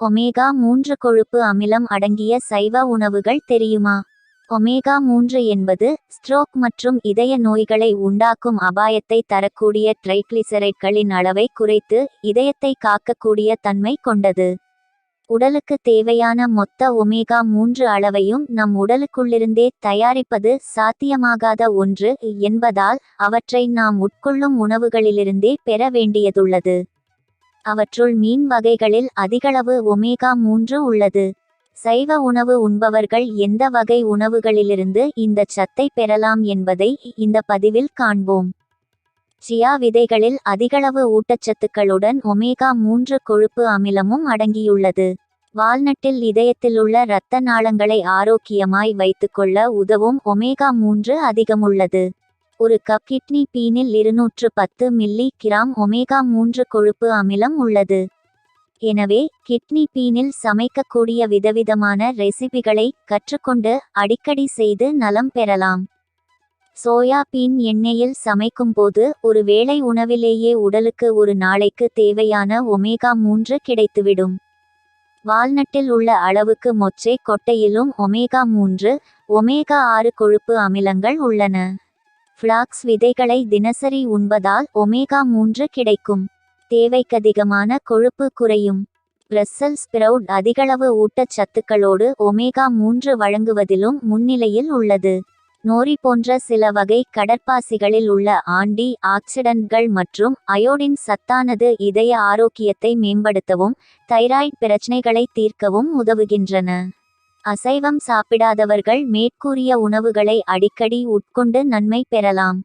Omega மூன்று கொழுப்பு அமிலம் அடங்கிய சைவ உணவுகள் தெரியுமா? ஒமேகா மூன்று என்பது ஸ்ட்ரோக் மற்றும் இதய நோய்களை உண்டாக்கும் அபாயத்தை தரக்கூடிய ட்ரைக்ளிசரைட்களின் அளவை குறைத்து இதயத்தை காக்கக்கூடிய தன்மை கொண்டது. உடலுக்கு தேவையான மொத்த ஒமேகா மூன்று அளவையும் நம் உடலுக்குள்ளிருந்தே தயாரிப்பது சாத்தியமாகாத ஒன்று என்பதால் அவற்றை நாம் உட்கொள்ளும் உணவுகளிலிருந்தே பெற வேண்டியதுள்ளது. அவற்றுள் மீன் வகைகளில் அதிகளவு ஒமேகா மூன்று உள்ளது. சைவ உணவு உண்பவர்கள் எந்த வகை உணவுகளிலிருந்து இந்த சத்தை பெறலாம் என்பதை இந்த பதிவில் காண்போம். சியா விதைகளில் அதிகளவு ஊட்டச்சத்துக்களுடன் ஒமேகா மூன்று கொழுப்பு அமிலமும் அடங்கியுள்ளது. வால்நட்டில் இதயத்திலுள்ள இரத்த நாளங்களை ஆரோக்கியமாய் வைத்துக்கொள்ள உதவும் ஒமேகா மூன்று அதிகமுள்ளது. ஒரு கப் கிட்னி பீனில் இருநூற்று பத்து மில்லி கிராம் ஒமேகா மூன்று கொழுப்பு அமிலம் உள்ளது. எனவே கிட்னி பீனில் சமைக்கக்கூடிய விதவிதமான ரெசிபிகளை கற்றுக்கொண்டு அடிக்கடி செய்து நலம் பெறலாம். சோயா பீன் எண்ணெயில் சமைக்கும்போது ஒரு வேளை உணவிலேயே உடலுக்கு ஒரு நாளைக்கு தேவையான ஒமேகா மூன்று கிடைத்துவிடும். வால்நட்டில் உள்ள அளவுக்கு மொச்சை கொட்டையிலும் ஒமேகா மூன்று ஒமேகா ஆறு கொழுப்பு அமிலங்கள் உள்ளன. ஃப்ளாக்ஸ் விதைகளை தினசரி உண்பதால் ஒமேகா மூன்று கிடைக்கும். தேவைக்கதிகமான கொழுப்பு குறையும். பிரஸ்ஸல் ஸ்பிரவுட் அதிகளவு ஊட்டச்சத்துக்களோடு ஒமேகா மூன்று வழங்குவதிலும் முன்னிலையில் உள்ளது. நோரி போன்ற சில வகை கடற்பாசிகளில் உள்ள ஆண்டி ஆக்சிடன்ட்கள் மற்றும் அயோடின் சத்தானது இதய ஆரோக்கியத்தை மேம்படுத்தவும் தைராய்டு பிரச்சனைகளை தீர்க்கவும் உதவுகின்றன. அசைவம் சாப்பிடாதவர்கள் மேற்கூறிய உணவுகளை அடிக்கடி உட்கொண்டு நன்மை பெறலாம்.